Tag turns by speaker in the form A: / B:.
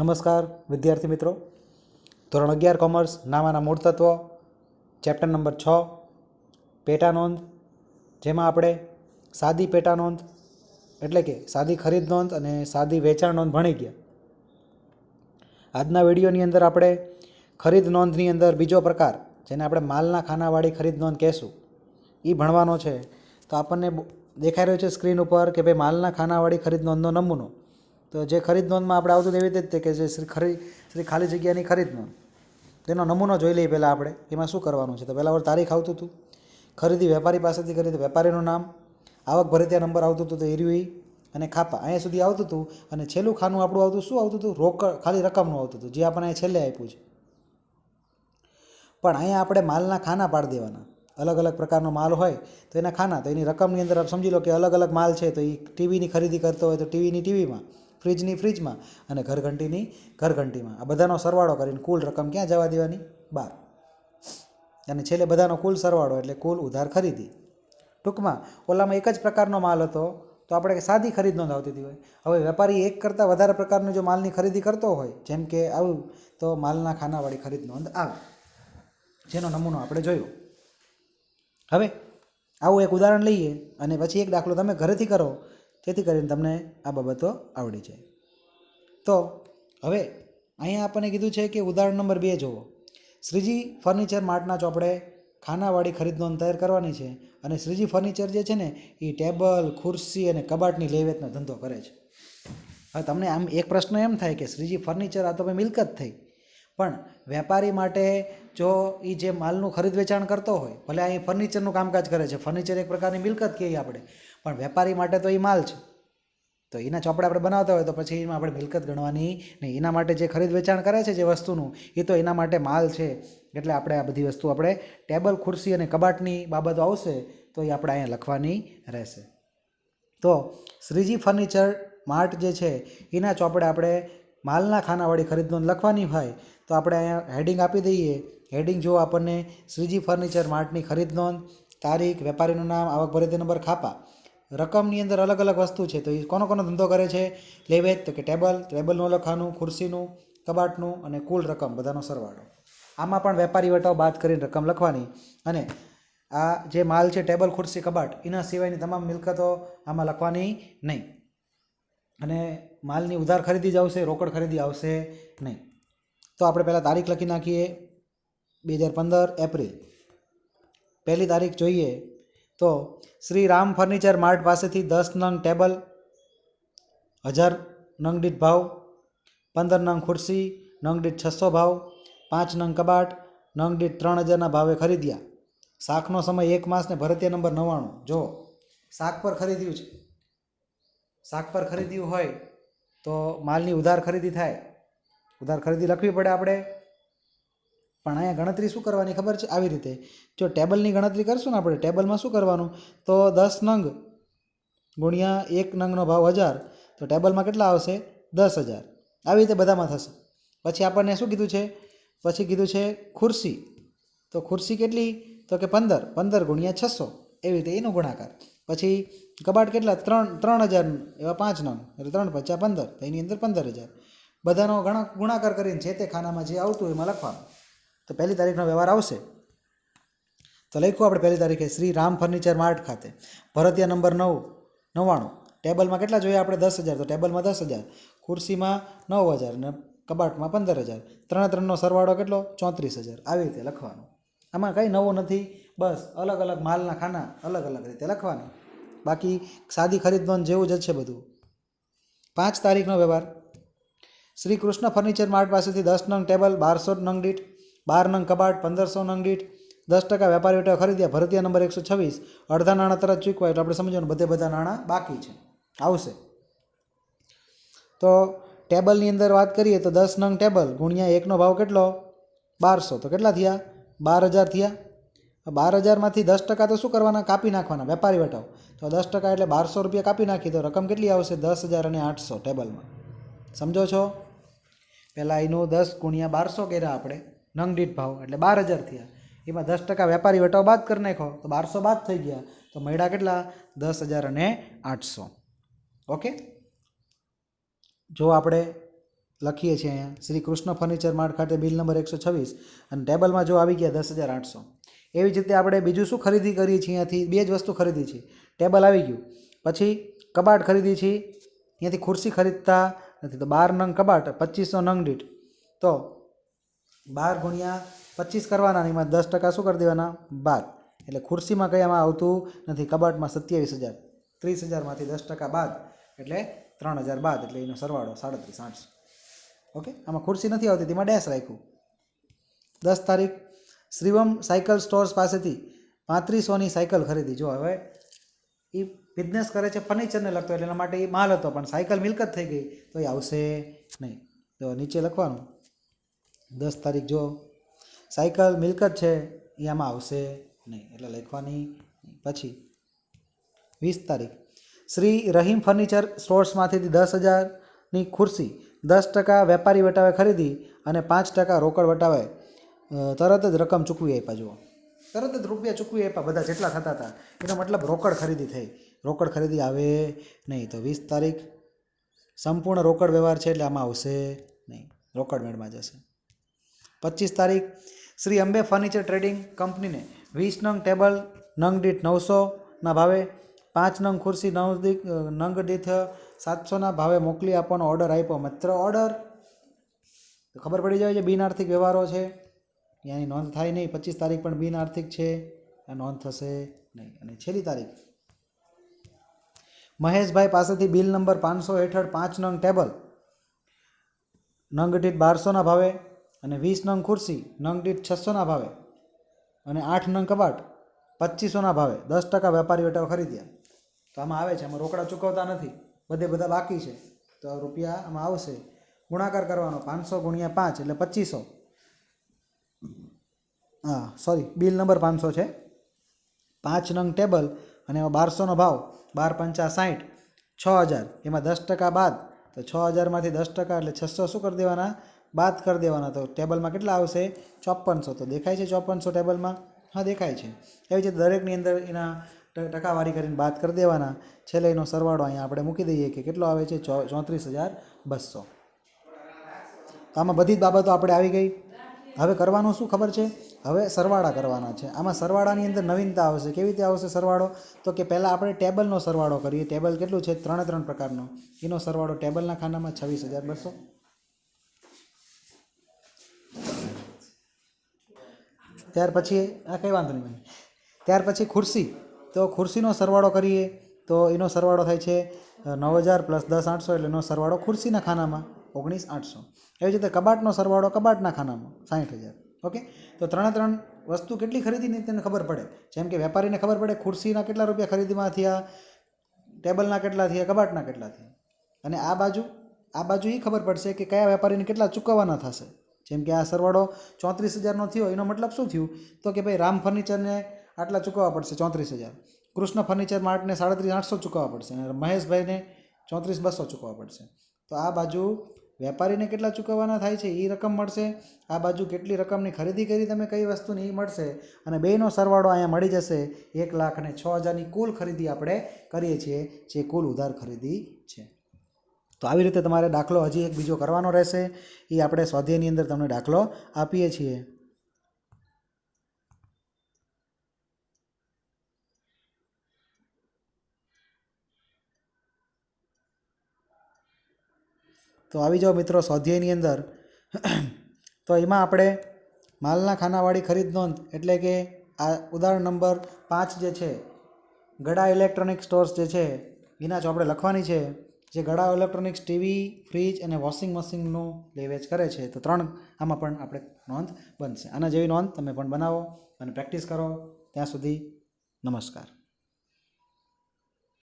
A: નમસ્કાર, વિદ્યાર્થી મિત્રો. ધોરણ અગિયાર, કોમર્સ, નામાના મૂળ તત્વ, ચેપ્ટર નંબર છ, પેટા નોંધ. જેમાં આપણે સાદી પેટા નોંધ, એટલે કે સાદી ખરીદ નોંધ અને સાદી વેચાણ નોંધ ભણી ગયા. આજના વિડીયોની અંદર આપણે ખરીદ નોંધની અંદર બીજો પ્રકાર, જેને આપણે માલના ખાનાવાળી ખરીદ નોંધ કહેશું એ ભણવાનો છે. તો આપણને દેખાઈ રહ્યો છે સ્ક્રીન ઉપર કે ભાઈ માલના ખાનાવાળી ખરીદ નોંધનો નમૂનો. તો જે ખરીદ નોંધમાં આપણે આવતું એવી રીતે કે જે શ્રી ખરી શ્રી ખાલી જગ્યાની ખરીદ નોંધ તેનો નમૂનો જોઈ લઈએ પહેલાં આપણે. એમાં શું કરવાનું છે? તો પહેલાં વાર તારીખ આવતું હતું. ખરીદી વેપારી પાસેથી કરી તો વેપારીનું નામ. આવક ભરે ત્યાં નંબર આવતું હતું તો એરવી અને ખાપા. અહીંયા સુધી આવતું હતું. અને છેલ્લું ખાનું આપણું આવતું શું આવતું હતું? રોકડ, ખાલી રકમનું આવતું હતું. જે આપણને છેલ્લે આપ્યું છે. પણ અહીંયા આપણે માલના ખાના પાડી દેવાના. અલગ અલગ પ્રકારનો માલ હોય તો એના ખાના. તો એની રકમની અંદર આપ સમજી લો કે અલગ અલગ માલ છે તો એ ટીવીની ખરીદી કરતો હોય તો ટીવીની ટીવીમાં. ફ્રીજની ફ્રીજમાં અને ઘરઘંટીની ઘરઘંટીમાં. આ બધાનો સરવાળો કરીને કુલ રકમ ક્યાં જવા દેવાની? બાર. અને છેલ્લે બધાનો કુલ સરવાળો એટલે કુલ ઉધાર ખરીદી. ટૂંકમાં, ઓલામાં એક જ પ્રકારનો માલ હતો, તો આપણે સાદી ખરીદ નોંધાવતી હતી હોય હવે વેપારી એક કરતાં વધારે પ્રકારનું જો માલની ખરીદી કરતો હોય, જેમ કે આવું, તો માલના ખાનાવાળી ખરીદ નોંધ આવે. જેનો નમૂનો આપણે જોયો. હવે, આવું એક ઉદાહરણ લઈએ અને પછી એક દાખલો તમે ઘરેથી કરો. જેથી કરીને તમને આ બાબતો આવડી જાય. તો હવે અહીંયા આપણને કીધું છે કે ઉદાહરણ નંબર બે જુઓ. શ્રીજી ફર્નિચર માર્ટના ચોપડે ખાનાવાળી ખરીદ તૈયાર કરવાની છે અને શ્રીજી ફર્નિચર જે છે ને એ ટેબલ, ખુરશી અને કબાટની લેવેચનો ધંધો કરે છે. હવે તમને આમ એક પ્રશ્ન એમ થાય કે શ્રીજી ફર્નિચર આ તો મિલકત થઈ. પણ વેપારી માટે જો એ જે માલનું ખરીદ વેચાણ કરતો હોય, ભલે અહીં ફર્નિચરનું કામકાજ કરે છે ફર્નિચર એક પ્રકારની મિલકત કહીએ આપણે, પણ વેપારી માટે તો એ માલ છે. તો એના ચોપડા આપણે બનાવતા હોય તો પછી એમાં આપણે મિલકત ગણવાની નહીં એના માટે જે ખરીદ વેચાણ કરે છે જે વસ્તુનું એ તો એના માટે માલ છે. એટલે આપણે આ બધી વસ્તુ આપણે ટેબલ, ખુરશી અને કબાટની બાબતો આવશે તો એ આપણે અહીંયા લખવાની રહેશે. તો શ્રીજી ફર્નિચર માર્ટ જે છે એના ચોપડે આપણે માલના ખાનાવાળી ખરીદ નોંધ લખવાની હોય, તો આપણે અહીંયા હેડિંગ આપી દઈએ. હેડિંગ જો આપણને, શ્રીજી ફર્નિચર માર્ટની ખરીદ તારીખ, વેપારીનું નામ, આવક ભરતી નંબર, ખાપા. રકમની અંદર અલગ અલગ વસ્તુ છે, તો એ કોનો કોનો ધંધો કરે છે? લેવેચ તો કે ટેબલ ટેબલનું લખાનું ખુરશીનું, કબાટનું અને કુલ રકમ, બધાનો સરવાળો. આમાં પણ વેપારી વટાવ બાદ કરીને રકમ લખવાની. અને આ જે માલ છે, ટેબલ, ખુરશી, કબાટ, એના સિવાયની તમામ મિલકતો આમાં લખવાની નહીં. અને માલની ઉધાર ખરીદી જ આવશે, રોકડ ખરીદી આવશે નહીં. તો આપણે પહેલાં તારીખ લખી નાખીએ. બે હજાર પંદર એપ્રિલ. પહેલી તારીખ જોઈએ તો શ્રી રામ ફર્નિચર માર્ટ પાસેથી દસ નંગ ટેબલ, હજાર નંગ દીઠ ભાવ, પંદર નંગ ખુરશી, નંગ છસો ભાવ, પાંચ નંગ કબાટ, નંગ દીઠ ત્રણ હજારના ભાવે ખરીદ્યા. શાકનો સમય એક માસ ને ભરતીય નંબર નવ્વાણું. જો, શાક પર ખરીદ્યું છે. શાક પર ખરીદ્યું હોય તો માલની ઉધાર ખરીદી થાય. ઉધાર ખરીદી લખવી પડે આપણે. પણ અહીંયા ગણતરી શું કરવાની ખબર છે? આવી રીતે. જો ટેબલની ગણતરી કરશું ને આપણે, ટેબલમાં શું કરવાનું? તો દસ નંગ ગુણ્યા એક નંગનો ભાવ હજાર. તો ટેબલમાં કેટલા આવશે? દસ હજાર. આવી રીતે બધામાં થશે. પછી આપણને શું કીધું છે? પછી કીધું છે ખુરશી. તો ખુરશી કેટલી? તો કે પંદર. પંદર ગુણ્યા છસો. એવી રીતે એનો ગુણાકાર. પછી કબાટ કેટલા? ત્રણ ત્રણ હજાર એવા પાંચ નંગ એટલે ત્રણ પચાસ પંદર, તો એની અંદર પંદર હજાર. બધાનો ઘણા ગુણાકાર કરીને જે તે ખાનામાં જે આવતું એમાં લખવાનું. તો પહેલી તારીખનો વ્યવહાર આવશે. તો લખ્યું આપણે પહેલી તારીખે, શ્રી રામ ફર્નિચર માર્ટ ખાતે. ભરતિયા નંબર નવ, નવ્વાણું. ટેબલમાં કેટલા જોઈએ આપણે? દસ હજાર. તો ટેબલમાં દસ હજાર. ખુરશીમાં નવ હજાર અને કબાટમાં પંદર હજાર. ત્રણે ત્રણનો સરવાળો કેટલો? ચોત્રીસ હજાર. આવી રીતે લખવાનું. આમાં કંઈ નવું નથી. બસ, અલગ અલગ માલના ખાના અલગ અલગ રીતે લખવાના. બાકી સાદી ખરીદવાનું જેવું જ છે બધું. પાંચ તારીખનો વ્યવહાર. શ્રી કૃષ્ણ ફર્નિચર માર્ટ પાસેથી દસ નંગ ટેબલ, બારસો નંગ દીઠ, બાર નંગ કબાટ, પંદરસો નંગ દીઠ, દસ ટકા વેપારી વેટા ખરીદ્યા. ભરતીયા નંબર એકસો છવ્વીસ. અડધા નાણાં તરત ચૂકવાય એટલે આપણે સમજવાનું બધે બધા નાણાં બાકી છે. આવશે. તો ટેબલની અંદર વાત કરીએ તો દસ નંગ ટેબલ ગુણ્યા એકનો ભાવ કેટલો? બારસો. તો કેટલા થયા? બાર હજાર થયા. બાર હજારમાંથી દસ ટકા તો શું કરવાના? કાપી નાખવાના, વેપારી વટાવ તો દસ ટકા એટલે બારસો રૂપિયા કાપી નાખી, તો રકમ કેટલી આવશે? દસ હજાર અને આઠસો ટેબલમાં. સમજો છો? પહેલાં એનું દસ ગુણ્યા બારસો કર્યા આપણે નંગડીટ ભાવ, એટલે બાર હજાર થયા. એમાં દસ ટકા વેપારી વટાવ બાદ કરી નાખો. તો બારસો બાદ થઈ ગયા. તો મળ્યા કેટલા? દસ હજાર અને આઠસો. ઓકે? જો આપણે લખીએ છીએ અહીંયા, શ્રી કૃષ્ણ ફર્નિચર માર્ટ ખાતે બિલ નંબર એકસો છવ્વીસ, અને ટેબલમાં જો આવી ગયા દસ હજાર આઠસો. એવી જ રીતે આપણે બીજું શું ખરીદી કરીએ છીએ અહીંયાથી? બે જ વસ્તુ ખરીદી છે. ટેબલ આવી ગયું. પછી કબાટ ખરીદી છીએ અહીંયાથી ખુરશી ખરીદતા નથી તો બાર નંગ કબાટ, પચીસો નંગ દીઠ. તો બાર ગુણ્યા પચીસ કરવાના એમાં દસ ટકા શું કરી દેવાના? બાદ એટલે ખુરશીમાં કયામાં આવતું નથી. કબાટમાં સત્યાવીસ હજાર. ત્રીસ હજારમાંથી દસ ટકા બાદ એટલે ત્રણ હજાર બાદ એટલે એનો સરવાળો સાડત્રીસ, આઠસો. ઓકે? આમાં ખુરશી નથી આવતી, તેમાં ડેશ રાખ્યું. દસ તારીખ શ્રીવમ સાયકલ સ્ટોર્સ પાસેથી પાંત્રીસોની સાયકલ ખરીદી. જો હવે એ બિઝનેસ કરે છે ફર્નિચરને લગતો, એટલે એના માટે એ માલ હતો, પણ સાયકલ મિલકત થઈ ગઈ, તો એ આવશે નહીં. તો નીચે લખવાનું. દસ તારીખ જો સાયકલ મિલકત છે એ આમાં આવશે નહીં, એટલે લખવાની પછી. વીસ તારીખ. શ્રી રહીમ ફર્નિચર સ્ટોર્સમાંથી દસ હજારની ખુરશી, દસ ટકા વેપારી વટાવે ખરીદી અને પાંચ ટકા રોકડ વટાવે. તરત જ રકમ ચૂકવી આપ્યા, જુઓ. તરત જ રૂપિયા ચૂકવી આપ્યા, બધા જેટલા થતા હતા. એનો મતલબ રોકડ ખરીદી થઈ. રોકડ ખરીદી આવે નહીં તો વીસ તારીખ. સંપૂર્ણ રોકડ વ્યવહાર છે એટલે આમાં આવશે નહીં. રોકડ મેળમાં જશે. પચીસ તારીખ, શ્રી અંબે ફર્નિચર ટ્રેડિંગ કંપનીને વીસ નંગ ટેબલ, નંગ દીઠ નવસોના ભાવે, પાંચ નંગ ખુરશી, નવ દીઠ નંગ દીઠ સાતસોના ભાવે મોકલી આપવાનો ઓર્ડર આપ્યો. માત્ર ઓર્ડર ખબર પડી જાય છે, બિન આર્થિક વ્યવહારો છે. ત્યાંની નોંધ થાય નહીં. પચીસ તારીખ પણ બિન આર્થિક છે. નોંધ થશે નહીં. અને છેલ્લી તારીખ. મહેશભાઈ પાસેથી બિલ નંબર પાંચસો હેઠળ પાંચ નંગ ટેબલ. નંગ દીઠ બારસોના ભાવે અને વીસ નંગ ખુરશી. નંગ દીઠ છસોના ભાવે અને આઠ નંગ કબાટ પચીસોના ભાવે. દસ ટકા વેપારી વેટાઓ ખરીદ્યા. તો આમાં આવે છે. આમાં રોકડા ચૂકવતા નથી. બધે બધા બાકી છે. તો રૂપિયા આમાં આવશે. ગુણાકાર કરવાનો પાંચસો ગુણ્યા પાંચ એટલે પચીસો. હા સોરી બિલ નંબર પાંચસો છે. પાંચ નંગ ટેબલ અને એમાં બારસોનો ભાવ, બાર પંચા સાઠ છ હજાર. એમાં દસ ટકા બાદ, તો છ હજારમાંથી દસ ટકા એટલે છસો શું કરી દેવાના? બાદ કરી દેવાના. તો ટેબલમાં કેટલા આવશે? ચોપનસો તો દેખાય છે ચોપનસો ટેબલમાં? હા, દેખાય છે. એવી રીતે દરેકની અંદર એના ટકાવારી કરીને બાદ કરી દેવાના. છેલ્લે એનો સરવાળો અહીંયા આપણે મૂકી દઈએ કે કેટલો આવે છે? ચોત્રીસ હજાર બસો. તો આમાં બધી જ બાબતો આપણે આવી ગઈ. હવે કરવાનું શું ખબર છે? હવે સરવાળા કરવાના છે. આમાં સરવાળાની અંદર નવીનતા આવશે. કેવી રીતે આવશે સરવાળો? તો કે પહેલાં આપણે ટેબલનો સરવાળો કરીએ. ટેબલ કેટલું છે? ત્રણે ત્રણ પ્રકારનો. એનો સરવાળો ટેબલના ખાનામાં છવ્વીસ હજાર બસો ત્યાર પછી, આ કંઈ વાંધો નહીં ત્યાર પછી ખુરશી. તો ખુરશીનો સરવાળો કરીએ. તો એનો સરવાળો થાય છે નવ હજાર પ્લસ દસ આઠસો એટલે એનો સરવાળો ખુરશીના ખાનામાં ઓગણીસ આઠસો. એવી રીતે કબાટનો સરવાળો કબાટના ખાનામાં સાઠ હજાર. ઓકે? તો ત્રણે ત્રણ વસ્તુ કેટલી ખરીદીની તેને ખબર પડે? જેમ કે વેપારીને ખબર પડે ખુરશીના કેટલા રૂપિયા ખરીદીમાં થયા, ટેબલના કેટલા થયા, કબાટના કેટલા થયા. અને આ બાજુ આ બાજુ એ ખબર પડશે કે કયા વેપારીને કેટલા ચૂકવવાના થશે. જેમ કે આ સરવાળો ચોત્રીસ હજારનો થયો, એનો મતલબ શું થયું? તો કે ભાઈ રામ ફર્નિચરને આટલા ચૂકવવા પડશે ચોત્રીસ હજાર. કૃષ્ણ ફર્નિચર માર્ટને સાડત્રીસ આઠસો ચૂકવવા પડશે અને મહેશભાઈને ચોત્રીસ બસો ચૂકવવા પડશે. તો આ બાજુ વેપારીને કેટલા ચૂકવવાના થાય છે એ રકમ મળશે. આ બાજુ કેટલી રકમની ખરીદી કરી તમે, કઈ વસ્તુની એ મળશે. અને બેનો સરવાળો અહીંયા મળી જશે. એક લાખ અને છ હજારની કુલ ખરીદી આપણે કરીએ છીએ, જે કુલ ઉધાર ખરીદી છે. તો આવી રીતે તમારે દાખલો હજી એક બીજો કરવાનો રહેશે. એ આપણે સ્વાધ્યાયની અંદર તમને દાખલો આપીએ છીએ. તો આવી જાઓ મિત્રો સ્વાધ્યાયની અંદર. તો એમાં આપણે માલના ખાનાવાળી ખરીદ નોંધ એટલે કે આ ઉદાહરણ નંબર પાંચ જે છે, ગડા ઇલેક્ટ્રોનિક સ્ટોર્સ જે છે, એના જો આપણે લખવાની છે, જે ગડા ઇલેક્ટ્રોનિક્સ ટીવી, ફ્રીજ અને વોશિંગ મશીનનું લેવેચ કરે છે, તો ત્રણ આમાં પણ આપણે નોંધ બનશે. આના જેવી નોંધ તમે પણ બનાવો અને પ્રેક્ટિસ કરો. ત્યાં સુધી નમસ્કાર.